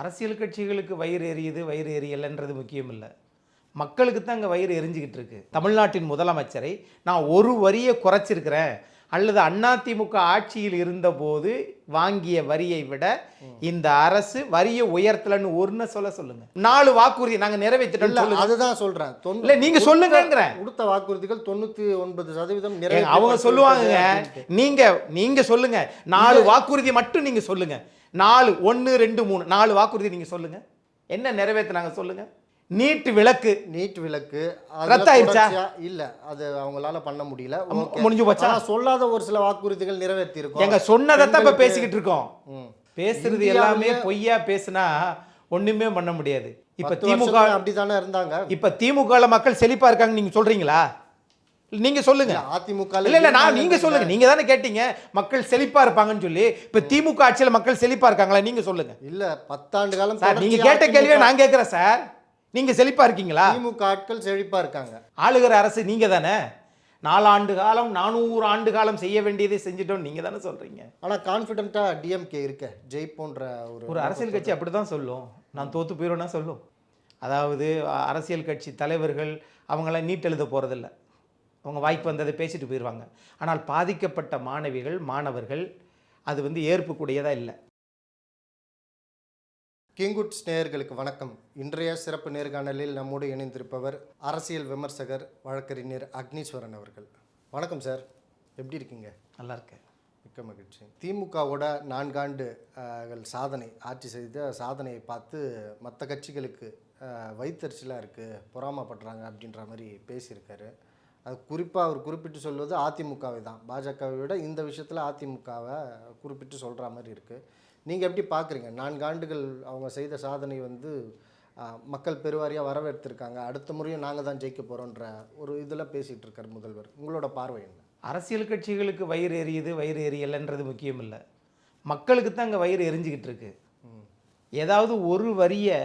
அரசியல் கட்சிகளுக்கு வயிறு எரியுது வயிறு எரியலைன்றது முக்கியம் இல்லை மக்களுக்கு தான் அங்கே வயிறு எரிஞ்சுக்கிட்டு இருக்கு தமிழ்நாட்டின் முதலமைச்சரை நான் ஒரு வரியை குறைச்சிருக்கிறேன். அல்லது அதிமுக ஆட்சியில் இருந்தபோது வாங்கிய வரியை விட இந்த அரசு வரியை உயர்த்தலன்னு ஒன்னு சொல்ல சொல்லுங்க. நாலு வாக்குறுதி நாங்க நிறைவேற்றிட்டோம் அதுதான் சொல்றேன். இல்ல, நீங்க சொல்லுங்கங்கிறேன். கொடுத்த வாக்குறுதிகள் தொண்ணூத்தி ஒன்பது சதவீதம் அவங்க அப்படின்ட்டு. நீங்க நீங்க சொல்லுங்க. நாலு வாக்குறுதி மட்டும் நீங்க சொல்லுங்க. நாலு ஒன்னு ரெண்டு மூணு. நாலு வாக்குறுதி நீங்க சொல்லுங்க. என்ன நிறைவேற்றினாங்க சொல்லுங்க. நீட்டு விளக்கு. நீட் விளக்கு ரத்தாயிருச்சா? தொடர்ச்சியா- இல்ல அது அவங்களால பண்ண முடியல. முடிஞ்சு போச்சா? சொல்லாத ஒரு சில வாக்குறுதிகள் நிறைவேற்றி இருக்கோம் எங்க சொன்னதைத்தான் இப்ப பேசிக்கிட்டு இருக்கோம். பேசுறது எல்லாமே பொய்யா பேசுனா ஒண்ணுமே பண்ண முடியாது. இப்ப திமுக அப்படித்தானே இருந்தாங்க. இப்ப திமுக மக்கள் செழிப்பா இருக்காங்க நீங்க சொல்றீங்களா? நீங்க சொல்லுங்க. அதிமுக இல்ல இல்ல நான் நீங்க சொல்லுங்க. நீங்க தானே கேட்டீங்க. மக்கள் செழிப்பா இருப்பாங்கன்னு சொல்லி. இப்ப திமுக ஆட்சியில மக்கள் செழிப்பா இருக்காங்களா? நீங்க சொல்லுங்க. இல்ல பத்தாண்டு காலம் சார் நீங்க கேட்ட கேள்வியை நான் கேட்கிறேன் சார். நீங்க செழிப்பா இருக்கீங்களா? திமுக ஆட்கள் செழிப்பா இருக்காங்க. ஆளுகிற அரசு நீங்க தானே? நாலாண்டு காலம் நானூறு ஆண்டு காலம் செய்ய வேண்டியதை செஞ்சிட்டோம் நீங்க தானே சொல்றீங்க. ஆனா கான்பிடண்டா டிஎம்கே இருக்க. ஜெயிப்போன்ற ஒரு ஒரு அரசியல் கட்சி அப்படி தான் சொல்லும். நான் தோத்து போயிடுவேன்னா சொல்லும். அதாவது அரசியல் கட்சி தலைவர்கள் அவங்களாம் நீட் எழுத போகிறதில்ல அவங்க வாய்ப்பு வந்ததை பேசிட்டு போயிடுவாங்க ஆனால் பாதிக்கப்பட்ட மாணவிகள் மாணவர்கள் அது வந்து ஏற்புக்கூடியதாக இல்லை. கிங்குட்ஸ் நேயர்களுக்கு வணக்கம். இன்றைய சிறப்பு நேர்காணலில் நம்மோடு இணைந்திருப்பவர் அரசியல் விமர்சகர் வழக்கறிஞர் அக்னீஸ்வரன் அவர்கள். வணக்கம் சார். எப்படி இருக்கீங்க? நல்லா இருக்கேன். மிக்க மகிழ்ச்சி. திமுகவோட நான்காண்டு அஹ், சாதனை ஆட்சி செய்த சாதனையை பார்த்து மற்ற கட்சிகளுக்கு அஹ், வயித்தெரிச்சலாக இருக்குது பொறாமப்படுறாங்க அப்படின்ற மாதிரி பேசியிருக்காரு. அது குறிப்பாக அவர் குறிப்பிட்டு சொல்வது அதிமுகவை தான். பாஜகவை விட இந்த விஷயத்தில் அதிமுகவை குறிப்பிட்டு சொல்கிற மாதிரி இருக்குது நீங்கள் எப்படி பார்க்குறீங்க நான்கு ஆண்டுகள் அவங்க செய்த சாதனை வந்து மக்கள் பெருவாரியாக வரவேற்றிருக்காங்க. அடுத்த முறையும் நாங்கள் தான் ஜெயிக்க போகிறோன்ற ஒரு இதில் பேசிகிட்டு இருக்கார் முதல்வர். உங்களோட பார்வை என்ன? அரசியல் கட்சிகளுக்கு வயிறு எரியுது வயிறு எரியலைன்றது முக்கியம் இல்லை. மக்களுக்கு தான் அங்கே வயிறு எரிஞ்சுக்கிட்டு இருக்கு. ஏதாவது ஒரு வரியை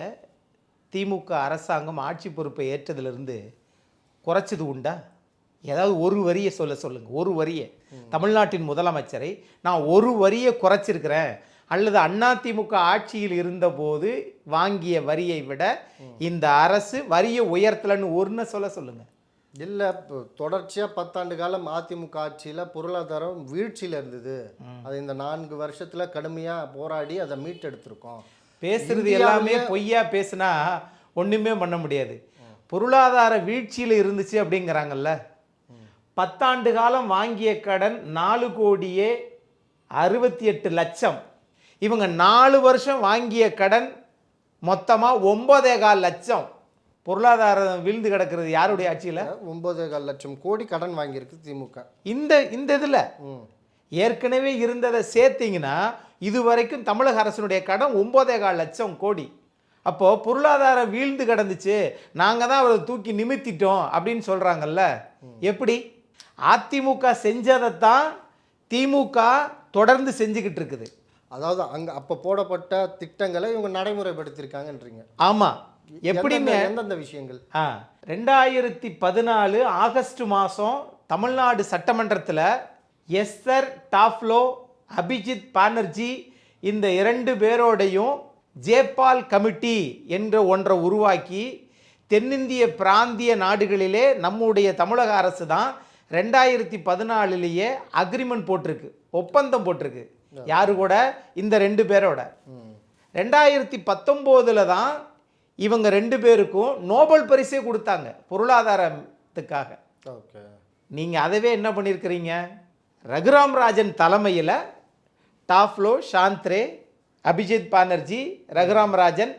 திமுக அரசாங்கம் ஆட்சி பொறுப்பை ஏற்றதிலிருந்து குறைச்சது உண்டா? ஏதாவது ஒரு வரியை சொல்ல சொல்லுங்க. ஒரு வரியை. தமிழ்நாட்டின் முதலமைச்சரை நான் ஒரு வரியை குறைச்சிருக்கிறேன். அல்லது அதிமுக ஆட்சியில் இருந்தபோது வாங்கிய வரியை விட இந்த அரசு வரியை உயர்த்தலன்னு ஒன்று சொல்ல சொல்லுங்க. இல்லை இப்போ தொடர்ச்சியாக பத்தாண்டு காலம் அதிமுக ஆட்சியில் பொருளாதாரம் வீழ்ச்சியில் இருந்தது. அது இந்த நான்கு வருஷத்தில் கடுமையாக போராடி அதை மீட்டெடுத்திருக்கோம். பேசுறது எல்லாமே பொய்யா பேசுனா ஒண்ணுமே பண்ண முடியாது. பொருளாதார வீழ்ச்சியில் இருந்துச்சு அப்படிங்கிறாங்கல்ல. பத்தாண்டு காலம் வாங்கிய கடன் நாலு கோடியே அறுபத்தி எட்டு லட்சம். இவங்க நாலு வருஷம் வாங்கிய கடன் மொத்தமாக ஒன்பதே கால் லட்சம். பொருளாதாரம் வீழ்ந்து கிடக்கிறது யாருடைய ஆட்சியில்? ஒன்பதே கால் லட்சம் கோடி கடன் வாங்கியிருக்கு திமுக. இந்த இந்த இதில் ஏற்கனவே இருந்ததை சேர்த்தீங்கன்னா இதுவரைக்கும் தமிழக அரசினுடைய கடன் ஒன்பதே கால் லட்சம் கோடி. அப்போது பொருளாதாரம் வீழ்ந்து கிடந்துச்சு. நாங்கள் தான் அவரை தூக்கி நிமித்திட்டோம் அப்படின்னு சொல்கிறாங்கல்ல எப்படி? அதிமுக செஞ்சதைத்தான் திமுக தொடர்ந்து செஞ்சுக்கிட்டு இருக்குது. அதாவது அங்கே அப்போ போடப்பட்ட திட்டங்களை இவங்க நடைமுறைப்படுத்தியிருக்காங்கன்றீங்க. ஆமாம் எப்படின்னு எந்தெந்த- விஷயங்கள்? ஆ ரெண்டாயிரத்தி பதினாலு ஆகஸ்ட் மாதம் தமிழ்நாடு சட்டமன்றத்தில் எஸ்தர் டாஃப்லோ அபிஜித் பானர்ஜி இந்த இரண்டு பேரோடையும் ஜேபால் கமிட்டி என்ற ஒன்றை உருவாக்கி தென்னிந்திய பிராந்திய நாடுகளிலே நம்முடைய தமிழக அரசு தான் ரெண்டாயிரத்தி பதினாலுலேயே அக்ரிமெண்ட் போட்டிருக்கு. ஒப்பந்தம் போட்டிருக்கு. யாரு கூட? இந்த ரெண்டு பேரோட. ரெண்டாயிரத்தி பத்தொம்போதில் தான் இவங்க ரெண்டு பேருக்கும் நோபல் பரிசே கொடுத்தாங்க பொருளாதாரத்துக்காக. ஓகே. நீங்கள் அதவே என்ன பண்ணியிருக்கிறீங்க ரகுராம் ராஜன் தலைமையில் டாஃப்லோ சாந்த்ரே அபிஜித் பானர்ஜி ரகுராம் ராஜன்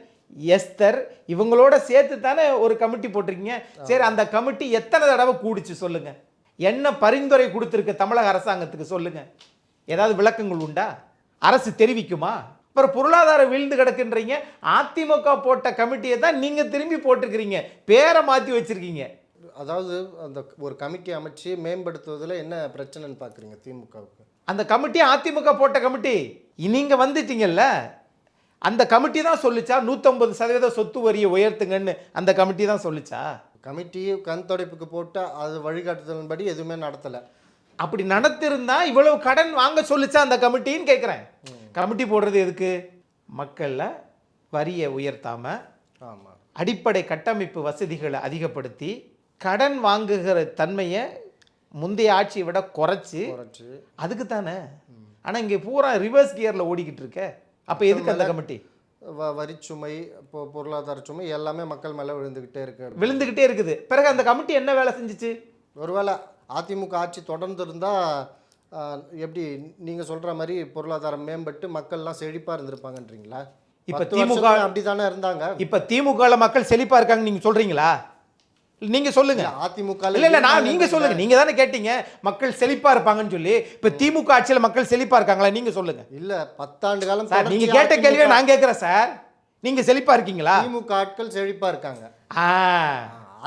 எஸ்தர் இவங்களோட சேர்த்து தானே ஒரு கமிட்டி போட்டிருக்கீங்க? சரி அந்த கமிட்டி எத்தனை தடவை கூடுச்சு சொல்லுங்க. என்ன பரிந்துரை கொடுத்துருக்கு தமிழக அரசாங்கத்துக்கு சொல்லுங்க. ஏதாவது விளக்கங்கள் உண்டா? அரசு தெரிவிக்குமா? அப்புறம் பொருளாதாரம் வீழ்ந்து கிடக்குன்றீங்க. அதிமுக போட்ட கமிட்டியை தான் நீங்கள் திரும்பி போட்டிருக்கிறீங்க. பேரை மாற்றி வச்சிருக்கீங்க. அதாவது அந்த ஒரு கமிட்டி அமைச்சு மேம்படுத்துவதில் என்ன பிரச்சனைன்னு பார்க்குறீங்க திமுகவுக்கு? அந்த கமிட்டி அதிமுக போட்ட கமிட்டி. நீங்க வந்துட்டீங்கல்ல. அந்த கமிட்டி தான் சொல்லுச்சா? நூற்றம்பது சதவீத சொத்து வரியை உயர்த்துங்கன்னு அந்த கமிட்டி தான் சொல்லுச்சா? கமிட்டி கண் துடைப்புக்கு போட்டு அது வழிகாட்டுதலின்படி எதுவுமே நடத்தலை. அப்படி நடத்திருந்தா இவ்வளவு கடன் வாங்க சொல்லுச்சா அந்த கமிட்டின்னு கேட்குறேன் கமிட்டி போடுறது எதுக்கு? மக்களில் வரியை உயர்த்தாமல் ஆமாம் அடிப்படை கட்டமைப்பு வசதிகளை அதிகப்படுத்தி கடன் வாங்குகிற தன்மையை முந்தைய ஆட்சியை விட குறைச்சி குறைச்சி. அதுக்கு தானே? ஆனால் இங்கே பூரா ரிவர்ஸ் கியரில் ஓடிக்கிட்டு இருக்க. அப்போ எதுக்கு அந்த கமிட்டி? வ வரிச்சுமை இப்போ பொருளாதார சுமை எல்லாமே மக்கள் மேலே விழுந்துக்கிட்டே இருக்கு. விழுந்துக்கிட்டே இருக்குது. பிறகு அந்த கமிட்டி என்ன வேலை செஞ்சுச்சு? ஒருவேளை அதிமுக ஆட்சி தொடர்ந்து இருந்தால் எப்படி நீங்கள் சொல்கிற மாதிரி பொருளாதாரம் மேம்பட்டு மக்கள்லாம் செழிப்பாக இருந்திருப்பாங்கன்றீங்களா? இப்ப திமுக அப்படி தானே இருந்தாங்க. இப்போ திமுகவில் மக்கள் செழிப்பாக இருக்காங்க நீங்கள் சொல்கிறீங்களா நீங்கள் சொல்லுங்க. அதிமுக இல்ல இல்ல நான் நீங்க சொல்லுங்க. நீங்க தானே கேட்டீங்க மக்கள் செழிப்பா இருப்பாங்கன்னு சொல்லி. இப்ப திமுக ஆட்சியில மக்கள் செழிப்பா இருக்காங்களா? நீங்க சொல்லுங்க. இல்ல பத்தாண்டு காலம் சார் நீங்க கேட்ட கேள்வியை நான் கேட்கிறேன் சார். நீங்க செழிப்பா இருக்கீங்களா? திமுக ஆட்கள் செழிப்பா இருக்காங்க.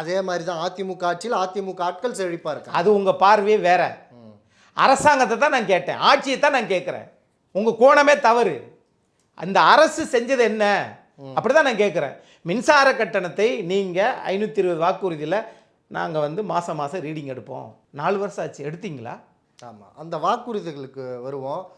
அதே மாதிரி தான் அதிமுக ஆட்சியில் அதிமுக ஆட்கள் செழிப்பா இருக்காங்க. அது உங்க பார்வையே வேற. அரசாங்கத்தை தான் நான் கேட்டேன். ஆட்சியை தான் நான் கேட்கிறேன். உங்க கோணமே தவறு. அந்த அரசு செஞ்சது என்ன? அப்படிதான் நான் கேட்குறேன் மின்சார கட்டணத்தை நீங்க ஐநூற்றி இருபது வாக்குறுதியில் நாங்கள் வந்து மாசம் மாசம் ரீடிங் எடுப்போம். நாலு வருஷம் ஆச்சு. எடுத்தீங்களா? ஆமா. அந்த வாக்குறுதிகளுக்கு வருவோம்.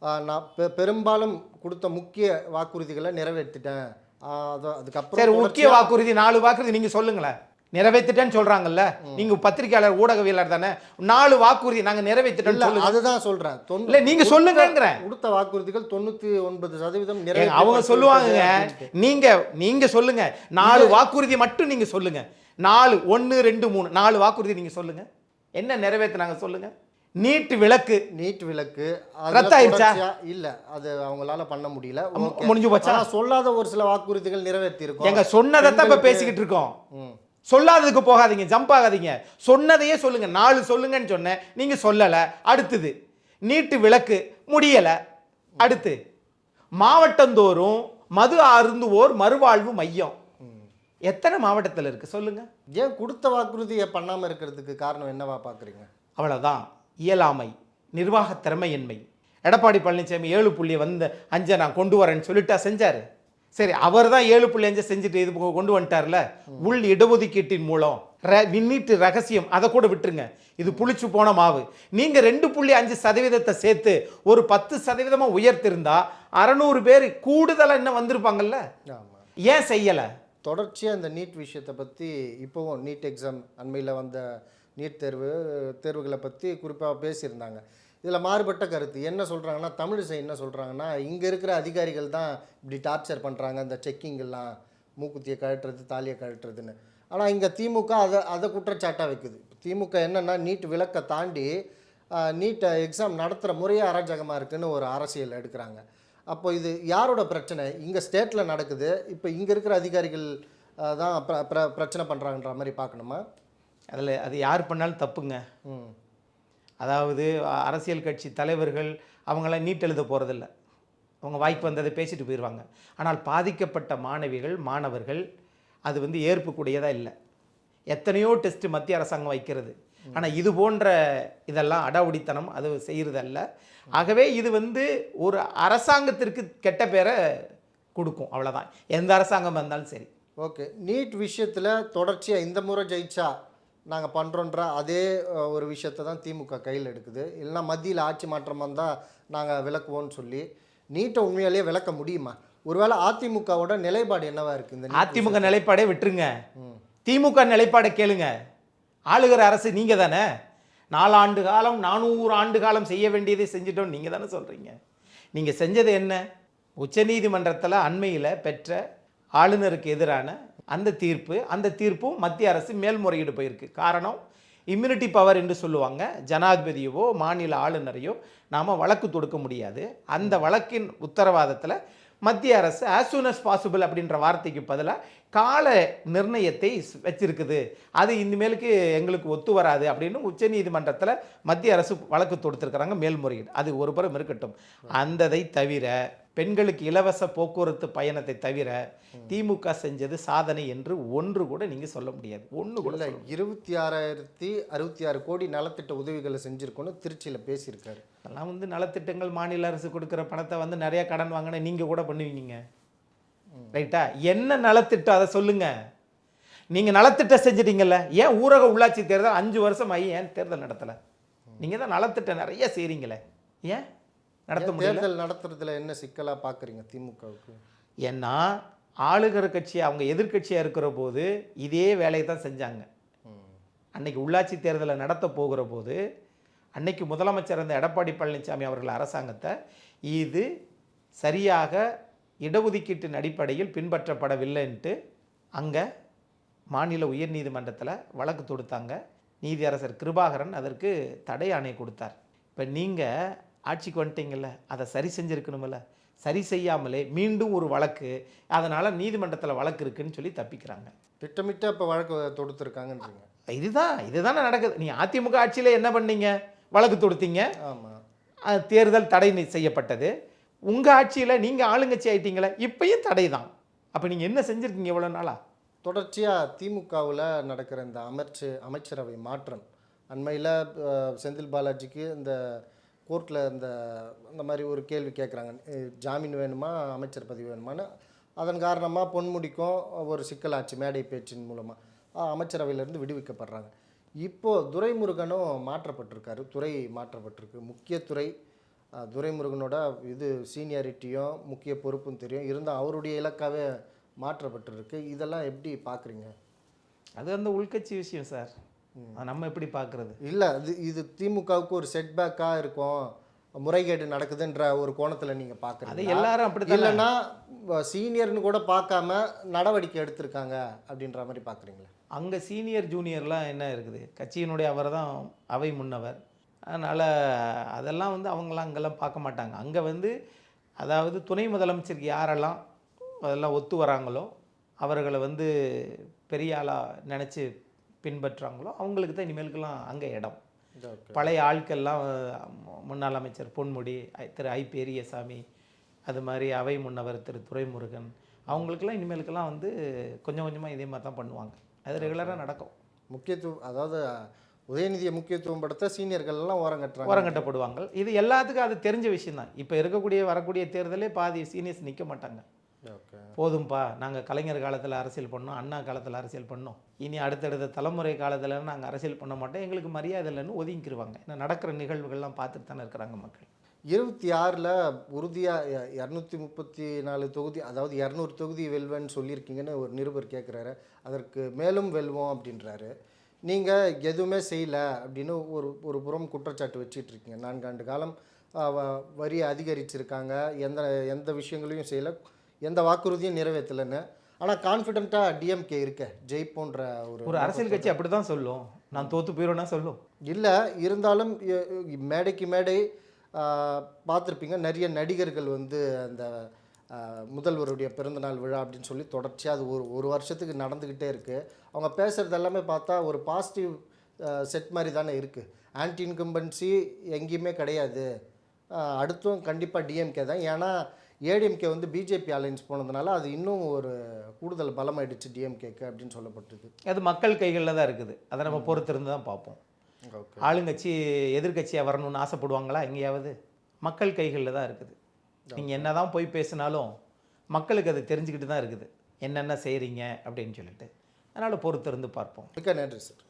நான் பெ- பெரும்பாலும் கொடுத்த முக்கிய வாக்குறுதிகளை நிறைவேற்றிட்டேன். அதுக்கப்புறம் சரி முக்கிய வாக்குறுதி நாலு வாக்குறுதி நீங்க சொல்லுங்களேன். நிறைவேற்றிட்டேன்னு சொல்றாங்கல்ல. நீங்க பத்திரிக்கையாளர் ஊடகவியலாளர் தானே. நாலு வாக்குறுதி நாங்க சொல்லுங்க. அதுதான் சொல்றேன். இல்ல, நீங்க சொல்லுங்கங்கிறேன். கொடுத்த வாக்குறுதிகள் தொண்ணூத்தி ஒன்பது சதவீதம் அவங்க சொல்லுவாங்க. நீங்க நீங்க சொல்லுங்க. நாலு வாக்குறுதி மட்டும் நீங்க சொல்லுங்க. நாலு ஒன்னு ரெண்டு மூணு. நாலு வாக்குறுதி நீங்க சொல்லுங்க. என்ன நிறைவேற்றினாங்க சொல்லுங்க. நீட் விளக்கு. நீட் விளக்கு ரத்தாயிருச்சா? இல்ல அது அவங்களால பண்ண முடியல. முடிஞ்சு போச்சா? சொல்லாத ஒரு சில வாக்குறுதிகள் நிறைவேற்றி இருக்கோம் எங்க சொன்னதைத்தான் இப்ப பேசிக்கிட்டு இருக்கோம். சொல்லாததுக்கு போகாதீங்க ஜம்ப் ஆகாதீங்க. சொன்னதையே சொல்லுங்க. நாலு சொல்லுங்கன்னு சொன்னேன். நீங்க சொல்லல. அடுத்தது நீட்டு விளக்கு முடியல. அடுத்து மாவட்டந்தோறும் மது அருந்துவோர் மறுவாழ்வு மையம். எத்தனை மாவட்டத்தில் இருக்கு? சொல்லுங்க. ஏன் கொடுத்த வாக்குறுதியை பண்ணாம இருக்கிறதுக்கு காரணம் என்னவா பாக்குறீங்க? அவ்வளவுதான். இயலாமை நிர்வாக திறமையின்மை. எடப்பாடி பழனிசாமி ஏழு புள்ளி வந்து அஞ்சை நான் கொண்டு வரேன்னு சொல்லிட்டா செஞ்சாரு. சரி அவர் தான் ஏழு புள்ளி அஞ்சை செஞ்சுட்டு இது கொண்டு வந்துட்டார்ல? உள் இடஒதுக்கீட்டின் மூலம். விண்ணீட்டு ரகசியம் அதை கூட விட்டுருங்க. இது புளிச்சு போன மாவு. நீங்க ரெண்டு புள்ளி அஞ்சு சதவீதத்தை சேர்த்து ஒரு பத்து சதவீதமா உயர்த்திருந்தா அறநூறு பேர் கூடுதலா என்ன வந்திருப்பாங்கல்ல? ஏன் செய்யல? தொடர்ச்சியா இந்த நீட் விஷயத்தை பத்தி இப்போவும் நீட் எக்ஸாம் அண்மையில் வந்த நீட் தேர்வு தேர்வுகளை பத்தி குறிப்பா பேசியிருந்தாங்க. இதுல மாறுபட்ட கருத்து. என்ன சொல்றாங்கன்னா தமிழிசை என்ன சொல்றாங்கன்னா இங்க இருக்கிற அதிகாரிகள் தான் இப்படி டார்ச்சர் பண்றாங்க இந்த செக்கிங் எல்லாம் மூக்குத்தியை கழட்டுறது தாலியை கழட்டுறதுன்னு. ஆனா இங்க திமுக அதை அதை குற்றச்சாட்டா வைக்குது. திமுக என்னன்னா நீட் விலக்கை தாண்டி நீட் எக்ஸாம் நடத்துகிற முறையே அராஜகமாக இருக்குன்னு ஒரு அரசியல் எடுக்கிறாங்க. அப்போ இது யாரோட பிரச்சனை? இங்கே ஸ்டேட்டில் நடக்குது. இப்போ இங்கே இருக்கிற அதிகாரிகள் தான் பிர- பிரச்சனை பண்ணுறாங்கன்ற மாதிரி பார்க்கணுமா? அதில் அது யார் பண்ணாலும் தப்புங்க. ம். அதாவது அரசியல் கட்சி தலைவர்கள் அவங்களாம் நீட் எழுத போகிறதில்ல அவங்க வாய்ப்பு வந்ததை பேசிட்டு போயிடுவாங்க ஆனால் பாதிக்கப்பட்ட மாணவிகள் மாணவர்கள் அது வந்து ஏற்புக்கூடியதாக இல்லை. எத்தனையோ டெஸ்ட்டு மத்திய அரசாங்கம் வைக்கிறது. ஆனால் இது போன்ற இதெல்லாம் அடாவடித்தனம் அது செய்கிறதல்ல ஆகவே இது வந்து ஒரு அரசாங்கத்திற்கு கெட்ட பேரை கொடுக்கும். அவ்வளோதான் எந்த அரசாங்கம் வந்தாலும் சரி. ஓகே. நீட் விஷயத்தில் தொடர்ச்சியாக இந்த முறை ஜெயிச்சா நாங்கள் பண்ணுறோன்ற அதே ஒரு விஷயத்தை தான் திமுக கையில் எடுக்குது. இல்லைன்னா மத்தியில் ஆட்சி மாற்றம் வந்தால் நாங்கள் விளக்குவோம்னு சொல்லி நீட்டை உண்மையாலேயே விளக்க முடியுமா? ஒருவேளை அதிமுகவோட நிலைப்பாடு என்னவா இருக்குது இந்த அதிமுக நிலைப்பாடே விட்டுருங்க. ம். திமுக நிலைப்பாடை கேளுங்க. ஆளுகிற அரசு நீங்க தானே? நாலாண்டு காலம் நானூறு ஆண்டு காலம் செய்ய வேண்டியதை செஞ்சிட்டோம். நீங்க தானே சொல்றீங்க. நீங்க செஞ்சது என்ன? உச்சநீதிமன்றத்தில் அண்மையில் பெற்ற ஆளுநருக்கு எதிரான அந்த தீர்ப்பு அந்த தீர்ப்பும் மத்திய அரசு மேல்முறையீடு போயிருக்கு. காரணம் இம்யூனிட்டி பவர் என்று சொல்லுவாங்க. ஜனாதிபதியவோ மாநில ஆளுநரையோ நாம் வழக்கு தொடுக்க முடியாது. அந்த வழக்கின் உத்தரவாதத்தில் மத்திய அரசு as soon as possible அப்படின்ற வார்த்தைக்கு பதிலாக கால நிர்ணயத்தை வச்சிருக்குது. அது இனிமேலுக்கு எங்களுக்கு ஒத்து வராது அப்படின்னு உச்சநீதிமன்றத்தில் மத்திய அரசு வழக்கு தொடுத்திருக்கிறாங்க மேல்முறையீடு. அது ஒரு புறம் இருக்கட்டும். அந்ததை தவிர பெண்களுக்கு இலவச போக்குவரத்து பயணத்தை தவிர திமுக செஞ்சது சாதனை என்று ஒன்று கூட நீங்கள் சொல்ல முடியாது. ஒன்று கூட. இருபத்தி ஆறாயிரத்தி அறுபத்தி ஆறு கோடி நலத்திட்ட உதவிகளை செஞ்சுருக்கோன்னு திருச்சியில் பேசியிருக்காரு. அதெல்லாம் வந்து நலத்திட்டங்கள் மாநில அரசு கொடுக்குற பணத்தை வந்து நிறைய கடன் வாங்கின நீங்கள் கூட பண்ணுவீங்க. ரைட்டா? என்ன நலத்திட்டம்? அதை சொல்லுங்க. நீங்க நலத்திட்டம் செஞ்சிட்டீங்கல்ல ஏன் ஊரக உள்ளாட்சி தேர்தல் அஞ்சு வருஷம் ஆகி ஏன் தேர்தல் நடத்தல? நீங்க தான் நலத்திட்டம் நிறைய செய்றீங்களே. ஏன்? நடத்த முடியல. தேர்தல் நடத்துறதுல என்ன சிக்கலா பார்க்குறீங்க திமுகவுக்கு? ஏன்னா ஆளுகிற கட்சி அவங்க எதிர்க்கட்சியாக இருக்கிற போது இதே வேலையை தான் செஞ்சாங்க. அன்னைக்கு உள்ளாட்சி தேர்தலை நடத்த போகிற போது அன்னைக்கு முதலமைச்சர் இருந்த எடப்பாடி பழனிசாமி அவர்கள் அரசாங்கத்தை இது சரியாக இடஒதுக்கீட்டின் அடிப்படையில் பின்பற்றப்படவில்லைன்ட்டு அங்கே மாநில உயர்நீதிமன்றத்தில் வழக்கு தொடுத்தாங்க. நீதியரசர் கிருபாகரன் அதற்கு தடை ஆணை கொடுத்தார். இப்போ நீங்கள் ஆட்சிக்கு வந்துட்டீங்கல்ல அதை சரி செஞ்சுருக்கணுமில்ல. சரி செய்யாமலே மீண்டும் ஒரு வழக்கு அதனால் நீதிமன்றத்தில் வழக்கு இருக்குன்னு சொல்லி தப்பிக்கிறாங்க. திட்டமிட்டு இப்போ வழக்கு தொடுத்துருக்காங்கன்றீங்க. இதுதான் இதுதானே நடக்குது. நீ அதிமுக ஆட்சியில் என்ன பண்ணீங்க? வழக்கு தொடுத்தீங்க. ஆமாம் தேர்தல் தடை நி- செய்யப்பட்டது. உங்கள் ஆட்சியில் நீங்கள் ஆளுங்கட்சி ஆயிட்டீங்களே இப்பயும் தடை தான் அப்போ நீங்கள் என்ன செஞ்சுருக்கீங்க இவ்வளோ நாளா? தொடர்ச்சியாக திமுகவில் நடக்கிற இந்த அமைச்சு அமைச்சரவை மாற்றம். அண்மையில் செந்தில் பாலாஜிக்கு இந்த கோர்ட்டில் இந்த இந்த மாதிரி ஒரு கேள்வி கேட்குறாங்க. ஜாமீன் வேணுமா அமைச்சர் பதவி வேணுமான்னு. அதன் காரணமாக பொன்முடிக்கும் ஒரு சிக்கலாச்சு மேடை பேச்சின் மூலமாக அமைச்சரவையிலேருந்து விடுவிக்கப்படுறாங்க. இப்போது துரைமுருகனும் மாற்றப்பட்டிருக்காரு. துறை மாற்றப்பட்டிருக்கு. முக்கிய துறை துரைமுருகனோட இது சீனியாரிட்டியும் முக்கிய பொறுப்பும் தெரியும். இருந்தால் அவருடைய இலக்காவே மாற்றப்பட்டிருக்கு. இதெல்லாம் எப்படி பார்க்குறீங்க? அது அந்த உள்கட்சி விஷயம் சார். நம்ம எப்படி பார்க்குறது? இல்லை இது இது திமுகவுக்கு ஒரு செட்பேக்காக இருக்கும். முறைகேடு நடக்குதுன்ற ஒரு கோணத்தில் நீங்கள் அது பார்க்குறீங்க எல்லாரும் அப்படி இல்லைன்னா சீனியர்னு கூட பார்க்காம நடவடிக்கை எடுத்திருக்காங்க அப்படின்ற மாதிரி பார்க்குறீங்களா? அங்கே சீனியர் ஜூனியர்லாம் என்ன இருக்குது? கட்சியினுடைய அவர் தான் அவை முன்னவர். அதனால் அதெல்லாம் வந்து அவங்களாம் அங்கெல்லாம் பார்க்க மாட்டாங்க. அங்கே வந்து அதாவது துணை முதலமைச்சருக்கு யாரெல்லாம் அதெல்லாம் ஒத்து வராங்களோ அவர்களை வந்து பெரிய ஆளாக நினச்சி பின்பற்றுறாங்களோ அவங்களுக்கு தான் இனிமேலுக்கெல்லாம் அங்கே இடம். பழைய ஆட்கள்லாம் முன்னாள் அமைச்சர் பொன்முடி திரு ஐ பெரியசாமி அது மாதிரி அவை முன்னவர் திரு துரைமுருகன் அவங்களுக்கெல்லாம் இனிமேலுக்கெல்லாம் வந்து கொஞ்சம் கொஞ்சமாக இதே மாதிரி தான் பண்ணுவாங்க. அது ரெகுலராக நடக்கும். முக்கியத்துவம் அதாவது உதயநிதியை முக்கியத்துவம் படுத்த சீனியர்கள் எல்லாம் ஓரம் கட்டுறாங்க. ஓரங்கட்டப்படுவாங்க இது எல்லாத்துக்கும் அது தெரிஞ்ச விஷயம் தான் இப்போ இருக்கக்கூடிய வரக்கூடிய தேர்தலே பாதி சீனியர்ஸ் நிற்க மாட்டாங்க. ஓகே. போதும்பா நாங்கள் கலைஞர் காலத்தில் அரசியல் பண்ணோம் அண்ணா காலத்தில் அரசியல் பண்ணோம். இனி அடுத்தடுத்த தலைமுறை காலத்தில் நாங்கள் அரசியல் பண்ண மாட்டோம். எங்களுக்கு மரியாதை இல்லைன்னு ஒதுங்கிக்கிருவாங்க ஏன்னா நடக்கிற நிகழ்வுகள்லாம் பார்த்துட்டு தானே இருக்கிறாங்க மக்கள். இருபத்தி ஆறில் உறுதியாக இரநூத்தி முப்பத்தி நாலு தொகுதி அதாவது இரநூறு தொகுதி வெல்வேன்னு சொல்லியிருக்கீங்கன்னு ஒரு நிருபர் கேட்குறாரு அதற்கு மேலும் வெல்வோம் அப்படின்றாரு. நீங்கள் எதுவுமே செய்யல அப்படின்னு ஒரு ஒரு புறம் குற்றச்சாட்டு வச்சிட்டு இருக்கீங்க நான்காண்டு காலம் வரி அதிகரிச்சிருக்காங்க. எந்த எந்த விஷயங்களையும் செய்யலை. எந்த வாக்குறுதியும் நிறைவேற்றலைன்னு. ஆனால் கான்ஃபிடென்ட்டாக டிஎம்கே இருக்க ஜெயிப்போன்ற ஒரு ஒரு அரசியல் கட்சி அப்படி தான் சொல்லும். நான் தோத்து போயிடுவேன்னா சொல்லும். இல்லை இருந்தாலும் மேடைக்கு மேடை பார்த்துருப்பீங்க. நிறைய நடிகர்கள் வந்து அந்த முதல்வருடைய பிறந்தநாள் விழா அப்படின்னு சொல்லி தொடர்ச்சியாக அது ஒரு ஒரு வருஷத்துக்கு நடந்துக்கிட்டே இருக்குது அவங்க பேசுகிறது எல்லாமே பார்த்தா ஒரு பாசிட்டிவ் செட் மாதிரி தானே இருக்குது ஆன்டி இன்கம்பன்சி எங்கேயுமே கிடையாது. அடுத்தும் கண்டிப்பாக டிஎம்கே தான். ஏன்னா ஏடிஎம்கே வந்து பிஜேபி அலைன்ஸ் போனதுனால அது இன்னும் ஒரு கூடுதல் பலமாயிடுச்சு டிஎம்கேக்கு அப்படின்னு சொல்லப்பட்டிருக்கு. அது மக்கள் கைகளில் தான் இருக்குது. அதை நம்ம பொறுத்திருந்து தான் பார்ப்போம். ஆளுங்கட்சி எதிர்க்கட்சியாக வரணும்னு ஆசைப்படுவாங்களா? எங்கேயாவது? மக்கள் கைகளில் தான் இருக்குது. நீங்கள் என்ன தான் போய் பேசினாலும் மக்களுக்கு அது தெரிஞ்சுக்கிட்டு தான் இருக்குது. என்னென்ன செய்கிறீங்க அப்படின்னு சொல்லிட்டு. அதனால் பொறுத்திருந்து பார்ப்போம். மிக்க நன்றி சார்